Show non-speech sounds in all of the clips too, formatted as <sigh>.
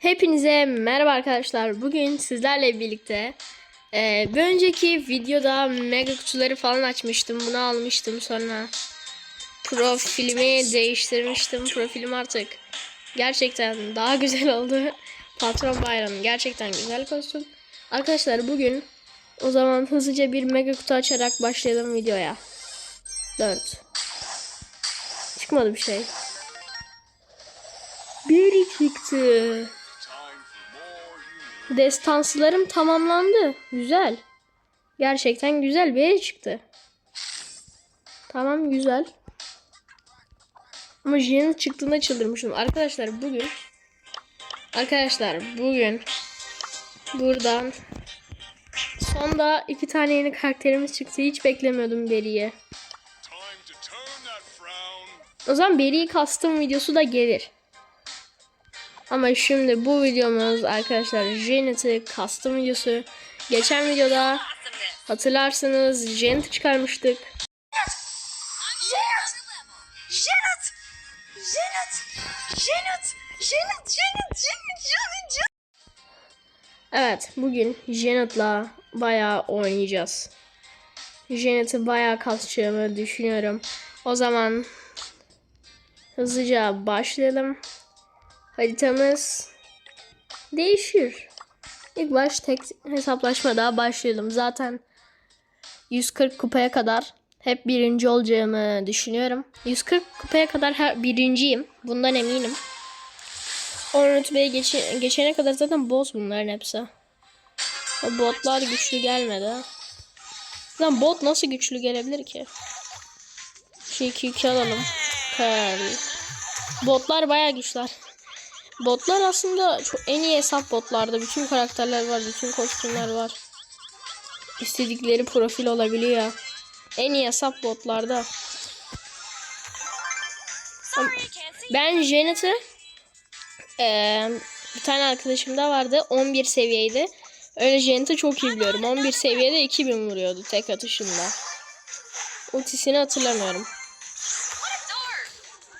Hepinize merhaba arkadaşlar. Bugün sizlerle birlikte e, bir önceki videoda mega kutuları falan açmıştım. Bunu almıştım sonra profilimi değiştirmiştim. Profilim artık gerçekten daha <laughs> güzel oldu. Patron Bayram gerçekten güzel kostüm. Arkadaşlar bugün o zaman hızlıca bir mega kutu açarak başlayalım videoya. 4 Çıkmadı bir şey. Bir çıktı. Destanslarım tamamlandı. Güzel. Gerçekten güzel bir yere çıktı. Tamam güzel. Ama Jin'in çıktığında çıldırmışım. Arkadaşlar bugün Arkadaşlar bugün buradan sonda iki tane yeni karakterimiz çıktı. Hiç beklemiyordum Beri'ye. O zaman Beri'yi kastım videosu da gelir. Ama şimdi bu videomuz arkadaşlar Janet'i kastım videosu. Geçen videoda hatırlarsınız Janet çıkarmıştık. Janet! Janet! Janet! Janet! Janet! Janet! Janet! Evet bugün Janet'la bayağı oynayacağız. Janet'i bayağı kasacağımı düşünüyorum. O zaman hızlıca başlayalım. Haritamız değişir. İlk baş tek hesaplaşma daha başlayalım. Zaten 140 kupaya kadar hep birinci olacağımı düşünüyorum. 140 kupaya kadar her birinciyim. Bundan eminim. 10 rütbeye geçe- geçene kadar zaten boss bunların hepsi. O botlar güçlü gelmedi. Lan bot nasıl güçlü gelebilir ki? Şu 2 2 alalım. Pearl. Botlar bayağı güçler. Botlar aslında çok en iyi hesap botlarda. Bütün karakterler var, bütün kostümler var. İstedikleri profil olabiliyor. En iyi hesap botlarda. Ben Janet'ı eee, bir tane arkadaşım da vardı. 11 seviyeydi. Öyle Janet'ı çok iyi biliyorum. 11 seviyede 2000 vuruyordu tek atışında. Ultisini hatırlamıyorum.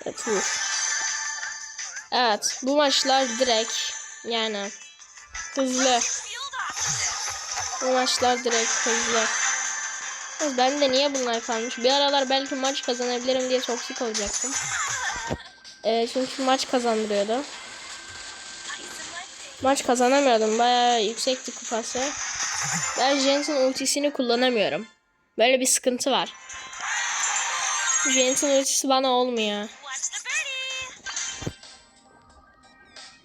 Evet vur. Evet bu maçlar direkt yani hızlı. Bu maçlar direkt hızlı. Ben de niye bunlar kalmış? Bir aralar belki maç kazanabilirim diye toksik olacaktım. Ee, çünkü maç kazandırıyordu. Maç kazanamıyordum. Bayağı yüksekti kupası. Ben Jensen ultisini kullanamıyorum. Böyle bir sıkıntı var. Jensen ultisi bana olmuyor.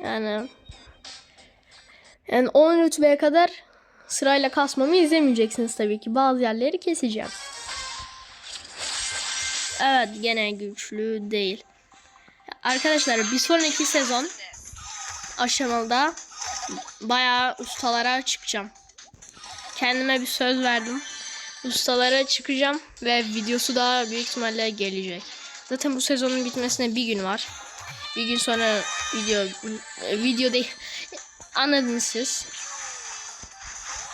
Yani yani 10 rütbeye kadar sırayla kasmamı izlemeyeceksiniz tabii ki. Bazı yerleri keseceğim. Evet gene güçlü değil. Arkadaşlar bir sonraki sezon aşamalı bayağı ustalara çıkacağım. Kendime bir söz verdim. Ustalara çıkacağım ve videosu da büyük ihtimalle gelecek. Zaten bu sezonun bitmesine bir gün var. Bir gün sonra video video değil. Anladınız siz.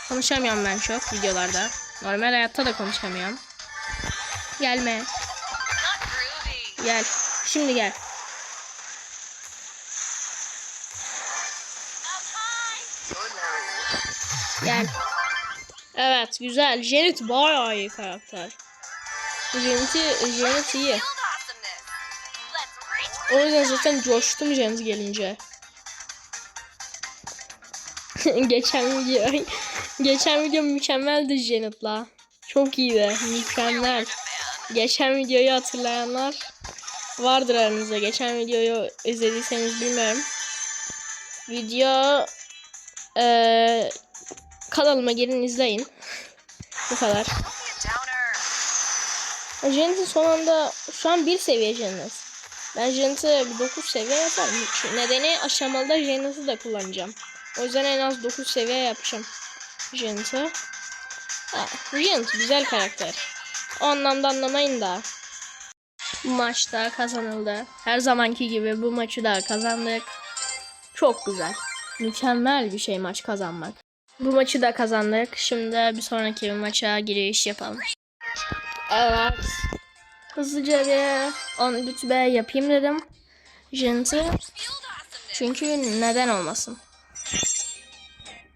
Konuşamıyorum ben çok videolarda. Normal hayatta da konuşamıyorum. Gelme. Gel. Şimdi gel. Gel. Evet güzel. Janet bayağı iyi karakter. Janet'i Janet iyi. O yüzden zaten coştum Janet gelince. <laughs> geçen video geçen video mükemmeldi Janet'la. Çok iyiydi. Mükemmel. Geçen videoyu hatırlayanlar vardır aranızda. Geçen videoyu izlediyseniz bilmiyorum. Video eee kanalıma girin izleyin. <laughs> Bu kadar. Janet'in son anda şu an bir seviye Janet. Ben Janet'ı bir 9 seviye yaparım. Çünkü Nedeni aşamalıda Janet'ı da kullanacağım. O yüzden en az 9 seviye yapacağım Janet'ı. Ha, Janet güzel karakter. O anlamda anlamayın da. Bu maçta kazanıldı. Her zamanki gibi bu maçı da kazandık. Çok güzel. Mükemmel bir şey maç kazanmak. Bu maçı da kazandık. Şimdi bir sonraki bir maça giriş yapalım. Evet. Hızlıca bir 10 rütbe yapayım dedim. Awesomeness! Çünkü neden olmasın?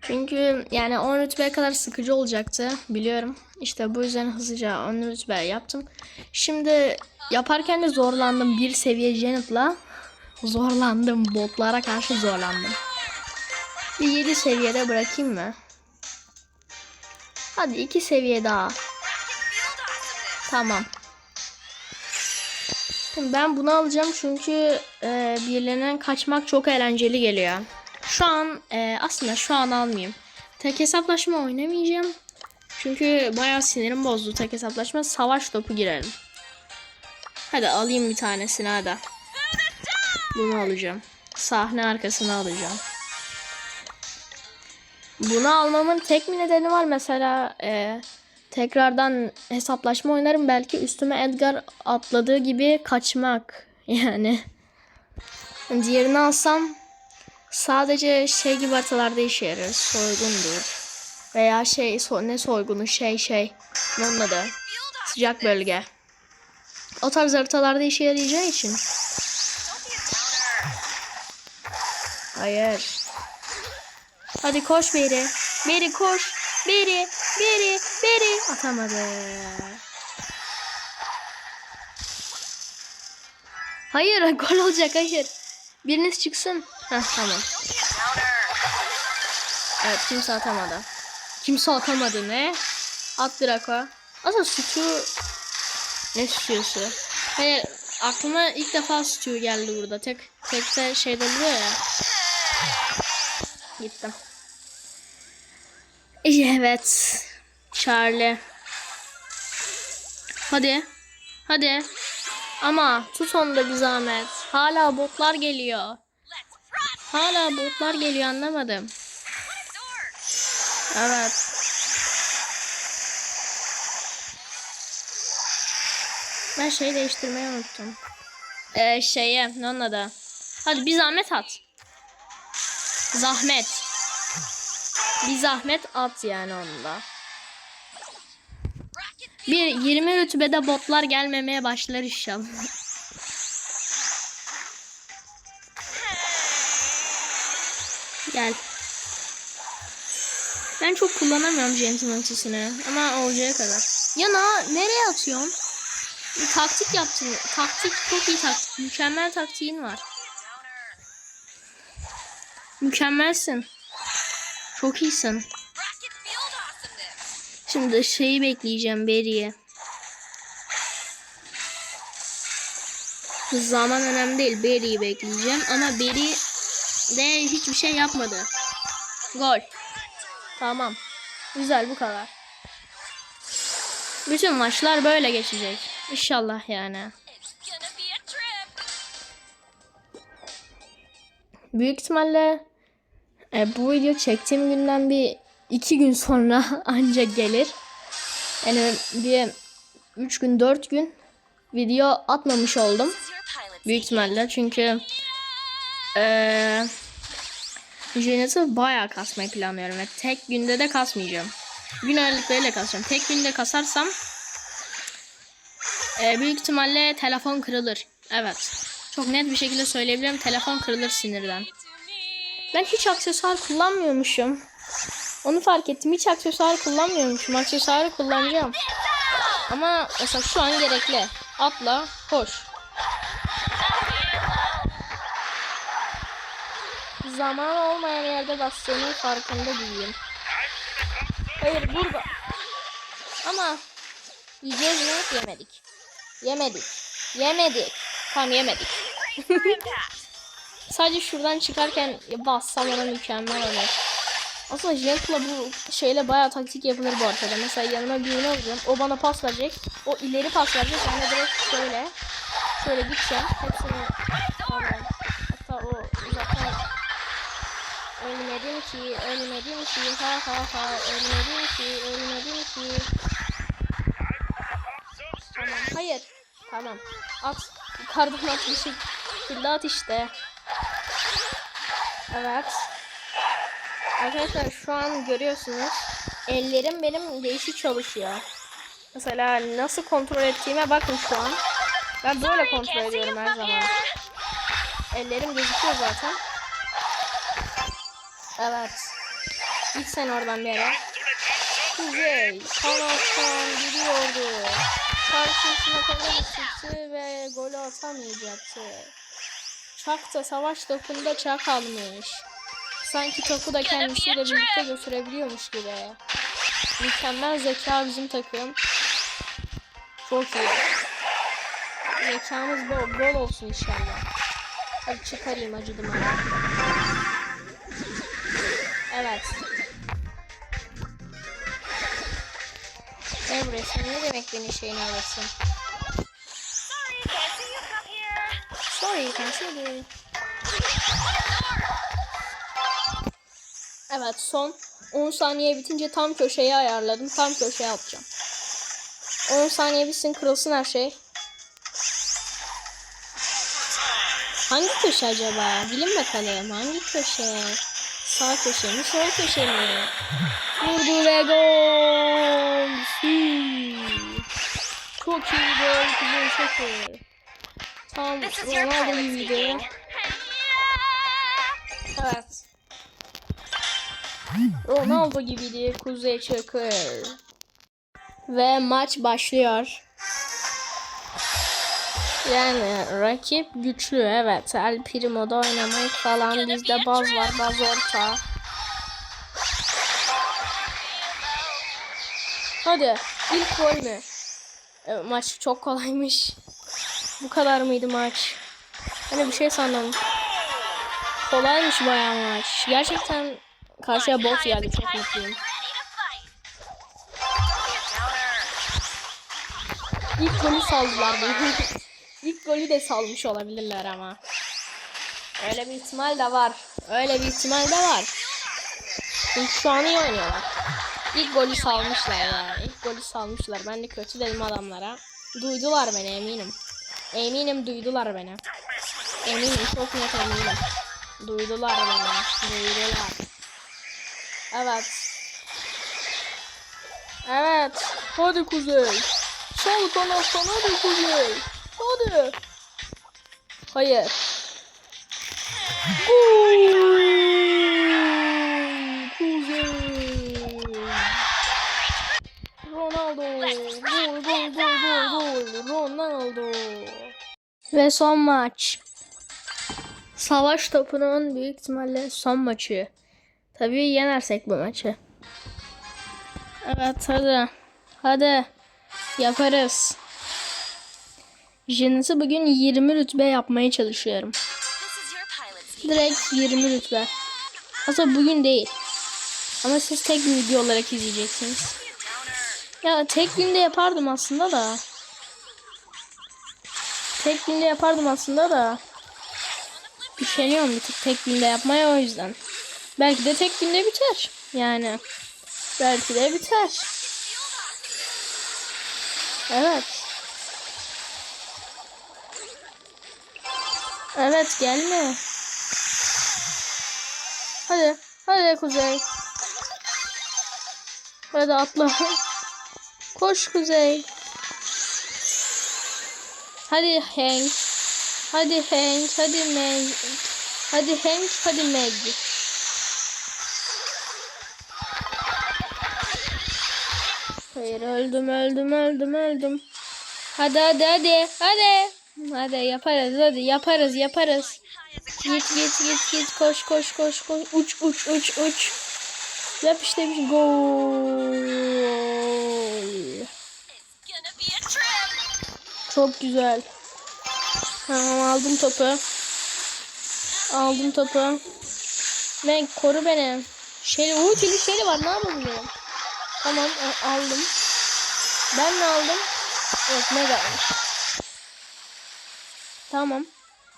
Çünkü yani 10 rütbeye kadar sıkıcı olacaktı biliyorum. İşte bu yüzden hızlıca 10 rütbe yaptım. Şimdi yaparken de zorlandım. Bir seviye Janet'la zorlandım. Botlara karşı zorlandım. Bir 7 seviyede bırakayım mı? Hadi 2 seviye daha. Tamam. Ben bunu alacağım çünkü e, birilerinden kaçmak çok eğlenceli geliyor. Şu an e, aslında şu an almayayım. Tek hesaplaşma oynamayacağım. Çünkü bayağı sinirim bozdu tek hesaplaşma. Savaş topu girelim. Hadi alayım bir tanesini hadi. Bunu alacağım. Sahne arkasını alacağım. Bunu almamın tek bir nedeni var mesela e, tekrardan hesaplaşma oynarım belki üstüme Edgar atladığı gibi kaçmak <laughs> yani diğerini alsam sadece şey gibi haritalarda işe yarar soygundur veya şey so- ne soygunu şey şey onun adı sıcak bölge o tarz haritalarda işe yarayacağı için. Hayır. Hadi koş Beri. Beri koş. Beri. Beri. Beri. Atamadı. Hayır gol olacak hayır. Biriniz çıksın. Heh tamam. Evet kimse atamadı. Kimse atamadı ne? At Draco. Aslında sütü... Ne sütüyorsu? Hayır aklıma ilk defa sütü geldi burada. Tek tekte şeyde oluyor ya. Gittim. Evet. Charlie. Hadi. Hadi. Ama tut onu da bir zahmet. Hala botlar geliyor. Hala botlar geliyor anlamadım. Evet. Ben şeyi değiştirmeyi unuttum. Ee, şeye adı? Hadi bir zahmet at. Zahmet. Bir zahmet at yani onda. Bir 20 rütbede botlar gelmemeye başlar inşallah. Gel. Ben çok kullanamıyorum Gentleman ultisini ama olacağı kadar. Ya na, nereye atıyorsun? Bir taktik yaptın. Taktik çok iyi taktik. Mükemmel taktiğin var. Mükemmelsin. Çok iyisin. Şimdi şeyi bekleyeceğim Beri'ye. Zaman önemli değil. Beri'yi bekleyeceğim. Ama Beri de hiçbir şey yapmadı. Gol. Tamam. Güzel bu kadar. Bütün maçlar böyle geçecek. İnşallah yani. Büyük ihtimalle e, bu video çektiğim günden bir iki gün sonra <laughs> ancak gelir. Yani bir üç gün dört gün video atmamış oldum. Büyük ihtimalle çünkü eee Janet'ı bayağı kasmayı planlıyorum ve tek günde de kasmayacağım. Gün aralıklarıyla kasacağım. Tek günde kasarsam eee, büyük ihtimalle telefon kırılır. Evet. Çok net bir şekilde söyleyebilirim. Telefon kırılır sinirden. Ben hiç aksesuar kullanmıyormuşum. Onu fark ettim. Hiç aksesuar kullanmıyormuşum. Aksesuarı kullanacağım. Ama mesela şu an gerekli. Atla, koş. Zaman olmayan yerde bastığının farkında değilim. Hayır burada. Ama yiyeceğiz mi? Yemedik. Yemedik. Yemedik. Tam yemedik. <laughs> Sadece şuradan çıkarken bassam ona mükemmel olur. Aslında Gentle'la bu şeyle bayağı taktik yapılır bu ortada. Mesela yanıma birini alacağım. O bana pas verecek. O ileri pas verecek. Ben de direkt şöyle. Şöyle gideceğim. Hepsini pardon. Hatta o uzaktan ölmedim ki, ölmedim ki, ha ha ha, ölmedim ki, ölmedim ki. Tamam, hayır. Tamam. At. Yukarıdan at bir şekilde at işte. Evet. Arkadaşlar şu an görüyorsunuz. Ellerim benim değişik çalışıyor. Mesela nasıl kontrol ettiğime bakın şu an. Ben böyle kontrol ediyorum her zaman. Ellerim gözüküyor zaten. Evet. Git sen oradan bir yere. Kuzey kanattan gidiyordu. Karşısına kadar çıktı ve golü atamayacaktı. Çak da savaş topunda çak almış. Sanki topu da kendisiyle birlikte götürebiliyormuş gibi. Mükemmel zeka bizim takım. Çok iyi. Zekamız bol, bol olsun inşallah. Hadi çıkarayım acıdım. Evet. Buraya sen ne demek beni şeyine alırsın? See you can see. Evet son 10 saniye bitince tam köşeye ayarladım. Tam köşeye atacağım. 10 saniye bitsin kırılsın her şey. Hangi köşe acaba? Bilin bakalım. Hangi köşe? Sağ köşe mi? Sol köşe mi? Vurdu ve gol. Çok iyi gol. Kuzey çok iyi. Tam This is your Ronaldo pilot gibiydi. speaking. Evet. Ronaldo gibiydi Kuzey Çakır. Ve maç başlıyor. Yani rakip güçlü evet. El Primo'da oynamak falan bizde baz var baz orta. Hadi ilk gol mü? Evet, maç çok kolaymış. Bu kadar mıydı maç? Hani bir şey sandım. Kolaymış bayağı maç. Gerçekten karşıya bot geldi. Çok mutluyum. İlk golü saldılar beni. <laughs> İlk golü de salmış olabilirler ama. Öyle bir ihtimal de var. Öyle bir ihtimal de var. Çünkü şu an iyi oynuyorlar. İlk golü salmışlar ya. İlk golü salmışlar. Ben de kötü dedim adamlara. Duydular beni eminim. Eminim duydular beni. Eminim çok net eminim. Duydular beni. Duydular. Evet. Evet. Hadi Kuzey. Sol kanattan hadi Kuzey. Hadi. Hayır. Gol. Ve son maç. Savaş topunun büyük ihtimalle son maçı. Tabii yenersek bu maçı. Evet hadi. Hadi. Yaparız. Jenisi bugün 20 rütbe yapmaya çalışıyorum. Direkt 20 rütbe. Aslında bugün değil. Ama siz tek video olarak izleyeceksiniz. Ya tek günde yapardım aslında da. Tek günde yapardım aslında da. Üşeniyorum bir tık tek günde yapmaya o yüzden. Belki de tek günde biter. Yani. Belki de biter. Evet. Evet gelme. Hadi. Hadi Kuzey. Hadi atla. <laughs> Koş Kuzey. Hadi Hank. Hadi Hank. Hadi Meg. Hadi Hank. Hadi Meg. Hayır öldüm öldüm öldüm öldüm. Hadi hadi hadi hadi. Hadi yaparız hadi yaparız yaparız. Git git git git koş koş koş koş uç uç uç uç. Yap işte bir gol. Çok güzel. Tamam aldım topu. Aldım topu. Meg koru beni. Şeli, o çeli şeli var ne yapabilirim? Tamam a- aldım. Ben ne aldım? Yok Meg almış. Tamam.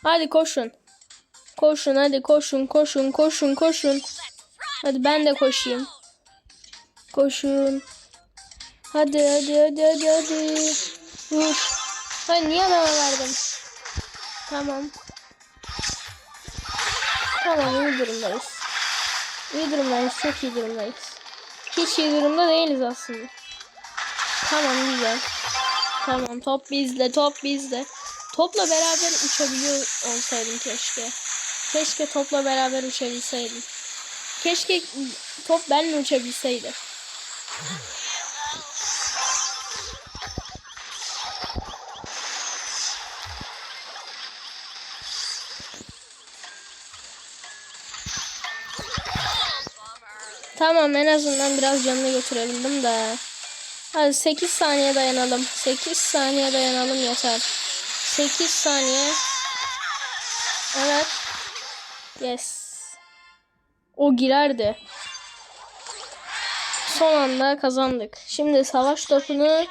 Hadi koşun. Koşun hadi koşun koşun koşun koşun. Hadi ben de koşayım. Koşun. Hadi hadi hadi hadi hadi. Vur. Hayır niye adama verdim? Tamam. Tamam iyi durumdayız. İyi durumdayız. Çok iyi durumdayız. Hiç iyi durumda değiliz aslında. Tamam güzel. Tamam top bizde top bizde. Topla beraber uçabiliyor olsaydım keşke. Keşke topla beraber uçabilseydim. Keşke top benimle uçabilseydi. Tamam en azından biraz canını götürebildim de. Hadi 8 saniye dayanalım. 8 saniye dayanalım yeter. 8 saniye. Evet. Yes. O girerdi. Son anda kazandık. Şimdi savaş topunu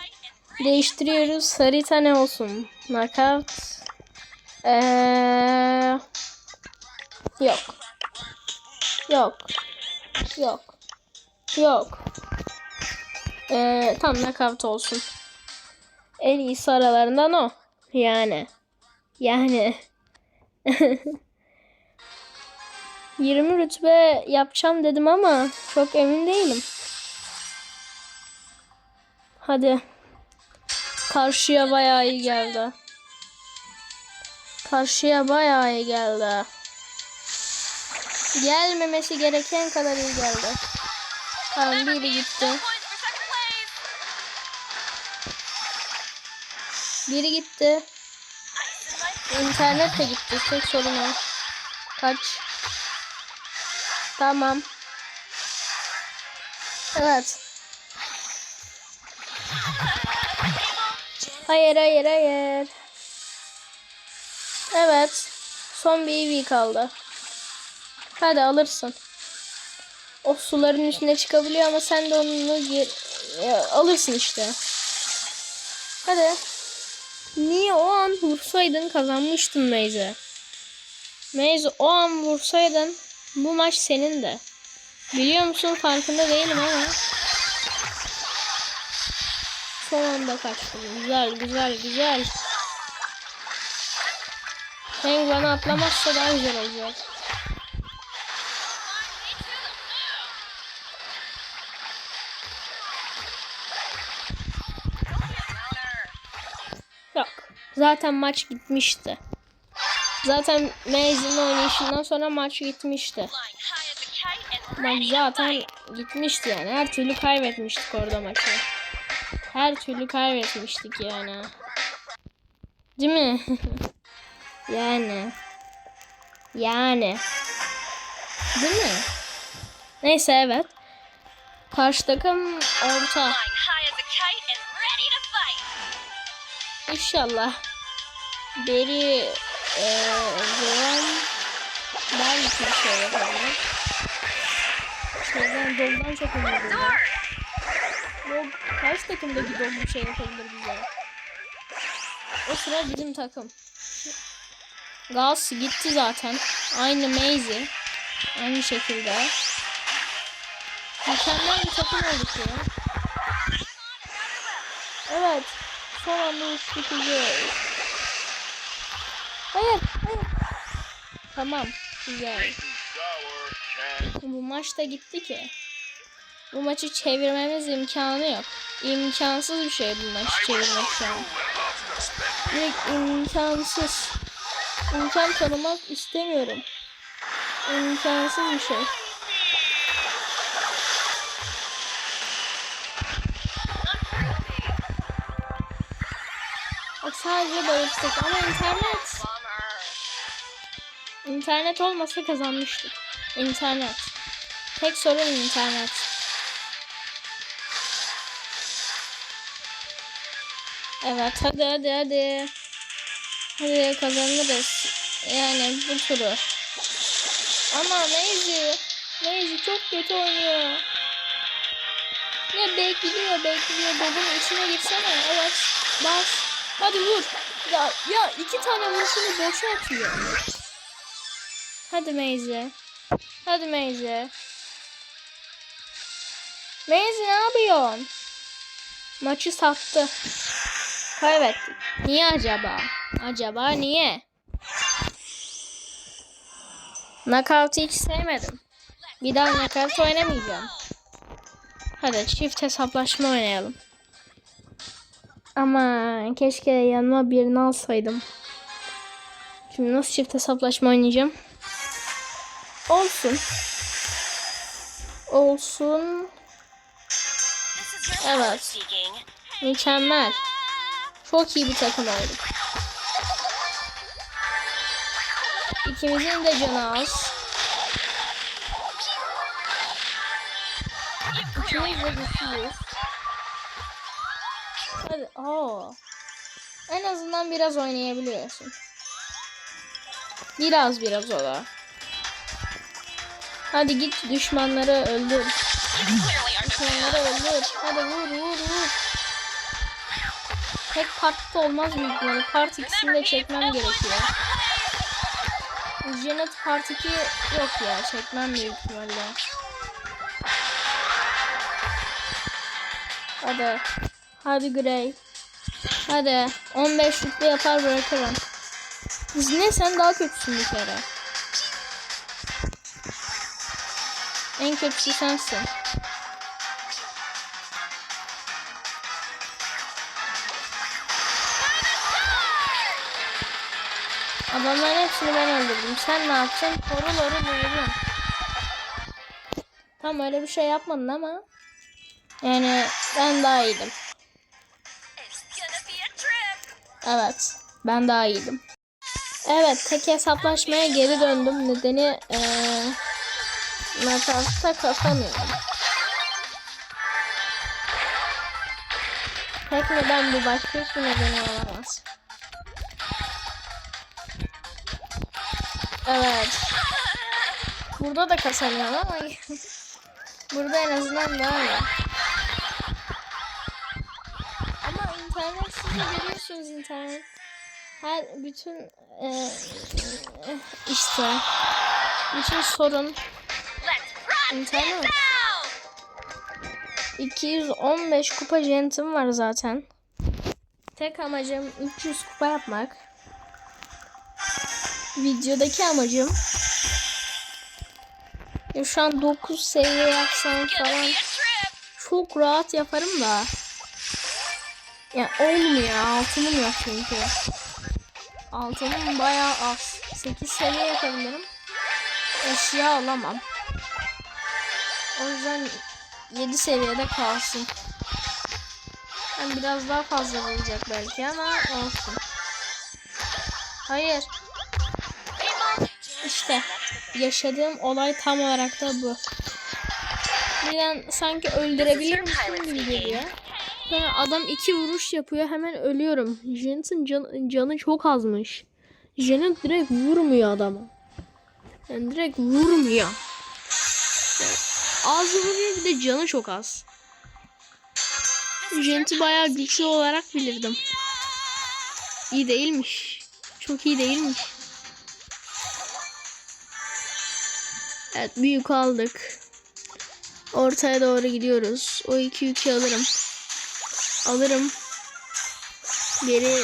değiştiriyoruz. Harita ne olsun? Knockout. Ee, yok. Yok. Yok. Yok. Ee, tam knockout olsun. En iyisi aralarından o. Yani. Yani. <laughs> 20 rütbe yapacağım dedim ama çok emin değilim. Hadi. Karşıya bayağı iyi geldi. Karşıya bayağı iyi geldi. Gelmemesi gereken kadar iyi geldi. Tamam biri gitti. Biri gitti. İnternet de gitti. Tek sorun o. Kaç. Tamam. Evet. Hayır hayır hayır. Evet. Son bir EV kaldı. Hadi alırsın. O suların üstüne çıkabiliyor ama sen de onu ya, alırsın işte. Hadi. Niye o an vursaydın kazanmıştın Meyze. Meyze o an vursaydın bu maç senin de. Biliyor musun farkında değilim ama. Son anda kaçtım. Güzel güzel güzel. Bana atlamazsa daha güzel olacak. Zaten maç gitmişti. Zaten Maze'in oynayışından sonra maç gitmişti. Maç zaten gitmişti yani. Her türlü kaybetmiştik orada maçı. Her türlü kaybetmiştik yani. Değil mi? <laughs> yani. Yani. Değil mi? Neyse evet. Karşı takım orta. İnşallah. Beri eee Zoran belki bir şey yapabilir. Şeyden Dog'dan çok umutluyum. Dog karşı takımdaki Dog bir şey yapabilir bize. O sıra bizim takım. Gaz gitti zaten. Aynı Maisie. Aynı şekilde. Mükemmel bir takım olduk ya. Evet. Son anda uçtuk. Hayır, hayır. Tamam, güzel. Bu maç da gitti ki. Bu maçı çevirmemiz imkanı yok. İmkansız bir şey bu maçı çevirmek şu an. Direkt imkansız. İmkan tanımak istemiyorum. İmkansız bir şey. Bak sadece bağımsızlık ama internet. İnternet olmasa kazanmıştık. İnternet. Tek sorun internet. Evet hadi hadi hadi. Hadi kazanırız. Yani bu turu. Ama Maisie. Maisie çok kötü oynuyor. Ya bekliyor bekliyor. Babın içine girsene. Evet. Bas. Hadi vur. Ya, ya iki tane vuruşunu boşa atıyor. Hadi Maisie. Hadi Maisie. Maisie ne yapıyorsun? Maçı sattı. Kaybettik. Niye acaba? Acaba niye? Knockout'u hiç sevmedim. Bir daha knockout oynamayacağım. Hadi çift hesaplaşma oynayalım. Ama keşke yanıma birini alsaydım. Şimdi nasıl çift hesaplaşma oynayacağım? Olsun. olsun. Evet. Mükemmel. Çok iyi bir takım olduk. İkimizin de canı az. İkimiz de güçlüyüz. Hadi. Oo. En azından biraz oynayabiliyorsun. Biraz biraz o da. Hadi git düşmanları öldür. Düşmanları öldür. Hadi vur vur vur. Tek partta olmaz büyük ihtimalle. Part ikisini de çekmem gerekiyor. Janet Part 2 yok ya. Çekmem büyük ihtimalle. Hadi. Hadi Grey. Hadi. 15 rütbe yapar bırakırım. Ne sen daha kötüsün bir kere. En kötüsü sensin. Adamların hepsini ben öldürdüm. Sen ne yapacaksın? Koruları vurdun. Tam öyle bir şey yapmadın ama. Yani ben daha iyiydim. Evet. Ben daha iyiydim. Evet. Tek hesaplaşmaya geri döndüm. Nedeni eee Makasta kasamıyorum. Tek neden bu başka hiçbir nedeni olamaz. Evet. Burada da kasamıyorum ama <laughs> burada en azından daha iyi. Ama internet siz de biliyorsunuz internet. Her bütün e, e, işte bütün sorun internet. now. 215 kupa jentim var zaten. Tek amacım 300 kupa yapmak. Videodaki amacım ya şu an 9 seviye yapsam falan çok rahat yaparım da. Ya olmuyor altınım yok çünkü. Altınım bayağı az. 8 seviye yapabilirim. Eşya alamam. O yüzden 7 seviyede kalsın. Yani biraz daha fazla olacak belki ama olsun. Hayır. İşte yaşadığım olay tam olarak da bu. Birden sanki öldürebilir misin gibi geliyor. Sonra adam iki vuruş yapıyor hemen ölüyorum. Janet'ın can- canı çok azmış. Janet direkt vurmuyor adamı. Yani direkt vurmuyor. Az vuruyor bir de canı çok az. Janet'i bayağı güçlü olarak bilirdim. İyi değilmiş. Çok iyi değilmiş. Evet büyük aldık. Ortaya doğru gidiyoruz. O iki yükü alırım. Alırım. Geri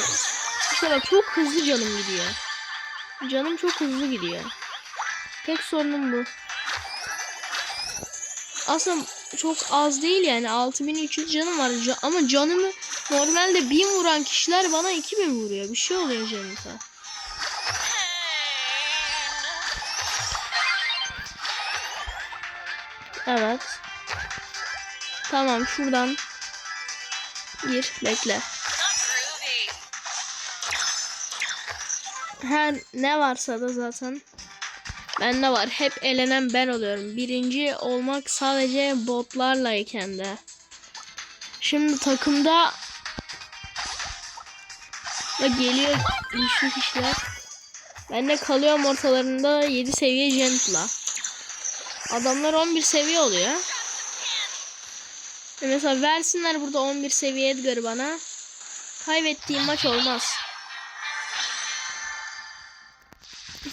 işte bak çok hızlı canım gidiyor. Canım çok hızlı gidiyor. Tek sorunum bu. Aslında çok az değil yani 6300 canım var ama canımı normalde 1000 vuran kişiler bana 2000 vuruyor. Bir şey oluyor canımsa. Evet. Tamam şuradan gir bekle. Her ne varsa da zaten bende var. Hep elenen ben oluyorum. Birinci olmak sadece botlarlayken de. Şimdi takımda da geliyor güçlü kişiler. Ben de kalıyorum ortalarında 7 seviye Gentle'la. Adamlar 11 seviye oluyor. E mesela versinler burada 11 seviye Edgar'ı bana. Kaybettiğim maç olmaz.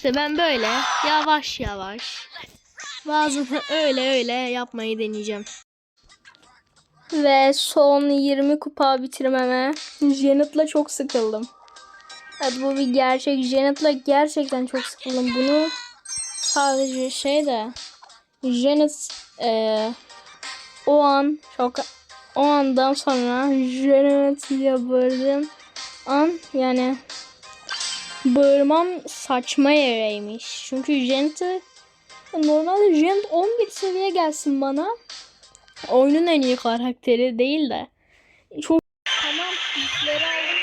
İşte ben böyle yavaş yavaş bazı öyle öyle yapmayı deneyeceğim. Ve son 20 kupa bitirmeme Janet'la çok sıkıldım. Evet bu bir gerçek. Janet'la gerçekten çok sıkıldım. Bunu sadece şey de Janet eee, o an çok o andan sonra Janet diye bağırdım an yani bağırmam saçma yereymiş. Çünkü Janet'ı Normalde Gent 11 seviye gelsin bana. Oyunun en iyi karakteri değil de. Çok Tamam, yükleri aldım.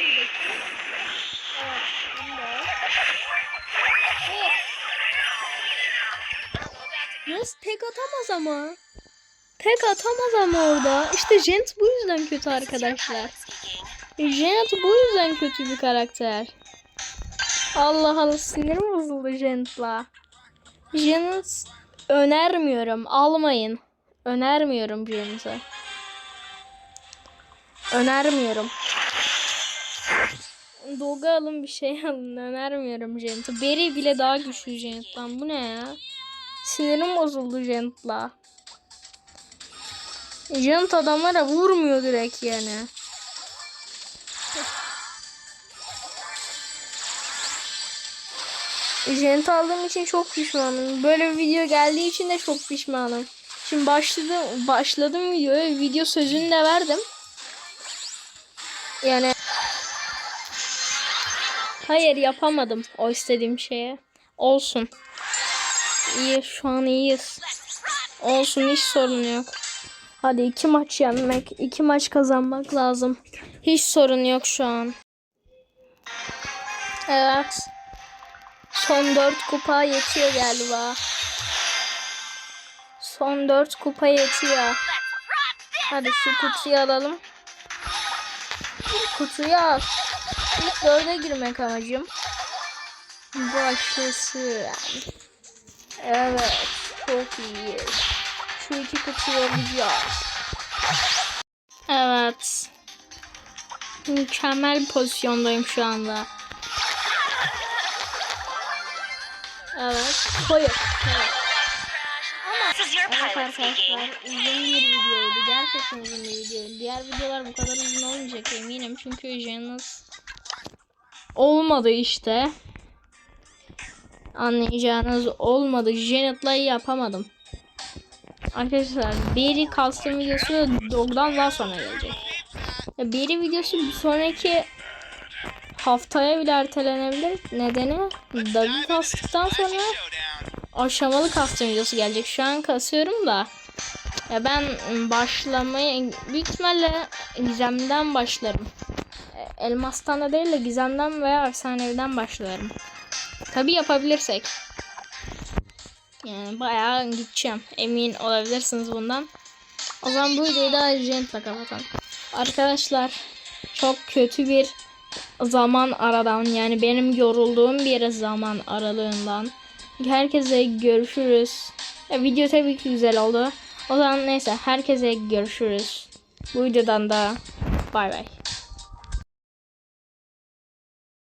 Yunus tek atamaz ama. Tek atamaz ama orada. İşte Gent bu yüzden kötü arkadaşlar. Gent bu yüzden kötü bir karakter. Allah Allah sinirim bozuldu Gent'la. Gent önermiyorum. Almayın. Önermiyorum Gent'i. Önermiyorum. Doga alın bir şey alın. Önermiyorum Gent'i. Berry bile daha güçlü Gent'ten. Bu ne ya? Sinirim bozuldu Gent'la. Gent adamlara vurmuyor direkt yani. Gent aldığım için çok pişmanım. Böyle bir video geldiği için de çok pişmanım. Şimdi başladım, başladım videoya. Video sözünü de verdim. Yani Hayır yapamadım o istediğim şeye. Olsun. İyi şu an iyiyiz. Olsun hiç sorun yok. Hadi iki maç yenmek, iki maç kazanmak lazım. Hiç sorun yok şu an. Evet. Son 4 kupa yetiyor galiba. Son 4 kupa yetiyor. Hadi şu kutuyu alalım. Kutuyu al. İlk 4'e girmek amacım. Başlasın. Evet. Çok iyi. Şu iki kutuyu alacağız. Evet. Mükemmel pozisyondayım şu anda. Evet. Hayır. Evet. Speaking. arkadaşlar uzun bir videoydu. Gerçekten uzun bir videoydu. Diğer videolar bu kadar uzun olmayacak eminim. Çünkü Janus olmadı işte. Anlayacağınız olmadı. Janet'la yapamadım. Arkadaşlar Berry custom videosu Dog'dan daha sonra gelecek. Ya Berry videosu bir sonraki haftaya bile ertelenebilir. Nedeni Dog'u kastıktan sonra aşamalı custom videosu gelecek. Şu an kasıyorum da. Ya ben başlamayı büyük ihtimalle gizemden başlarım. E, Elmastan da değil de gizemden veya efsaneviden başlarım. Tabi yapabilirsek. Yani bayağı gideceğim. Emin olabilirsiniz bundan. O zaman bu videoyu da Agent'la kapatalım. Arkadaşlar çok kötü bir zaman aradan yani benim yorulduğum bir zaman aralığından herkese görüşürüz. Ya, video tabii ki güzel oldu. O zaman neyse herkese görüşürüz. Bu videodan da bay bay.